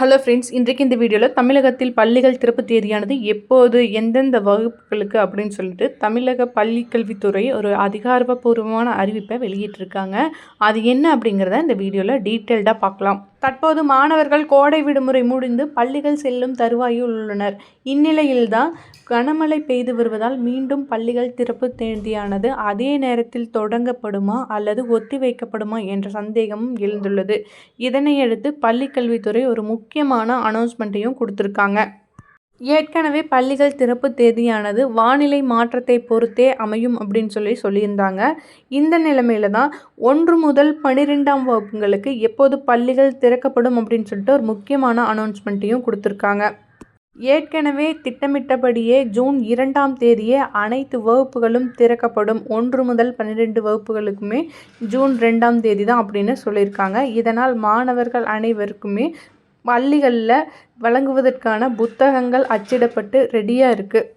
Hello friends இன்றைக்கு இந்த வீடியோவில் தமிழகத்தில் பள்ளிகள் திறப்பு தேதியானது எப்போது எந்தெந்த வகுப்புகளுக்கு அப்படின்னு சொல்லிட்டு தமிழக பள்ளி கல்வித்துறை ஒரு அதிகாரப்பூர்வமான அறிவிப்பை வெளியிட்டிருக்காங்க. அது என்ன அப்படிங்கிறத இந்த வீடியோவில் டீட்டெயில்டாக பார்க்கலாம். தற்போது மாணவர்கள் கோடை விடுமுறை முடிந்து பள்ளிகள் செல்லும் தருவாயில் உள்ளனர். இந்நிலையில்தான் கனமழை பெய்து வருவதால் மீண்டும் பள்ளிகள் திறப்பு தேதியானது அதே நேரத்தில் தொடங்கப்படுமா அல்லது ஒத்திவைக்கப்படுமா என்ற சந்தேகமும் எழுந்துள்ளது. இதனையடுத்து பள்ளிக்கல்வித்துறை ஒரு முக்கியமான அனௌன்ஸ்மெண்ட்டையும் கொடுத்துருக்காங்க. ஏற்கனவே பள்ளிகள் திறப்பு தேதியானது வானிலை மாற்றத்தை பொறுத்தே அமையும் அப்படின்னு சொல்லி சொல்லியிருந்தாங்க. இந்த நிலைமையில தான் ஒன்று முதல் பன்னிரெண்டாம் வகுப்புங்களுக்கு எப்போது பள்ளிகள் திறக்கப்படும் அப்படின்னு சொல்லிட்டு ஒரு முக்கியமான அனௌன்ஸ்மெண்ட்டையும் கொடுத்துருக்காங்க. ஏற்கனவே திட்டமிட்டபடியே ஜூன் இரண்டாம் தேதியே அனைத்து வகுப்புகளும் திறக்கப்படும். ஒன்று முதல் பன்னிரெண்டு வகுப்புகளுக்குமே ஜூன் ரெண்டாம் தேதி தான் அப்படின்னு சொல்லியிருக்காங்க. இதனால் மாணவர்கள் அனைவருக்குமே பள்ளிகளில் வழங்குவதற்கான புத்தகங்கள் அச்சிடப்பட்டு ரெடியாக இருக்குது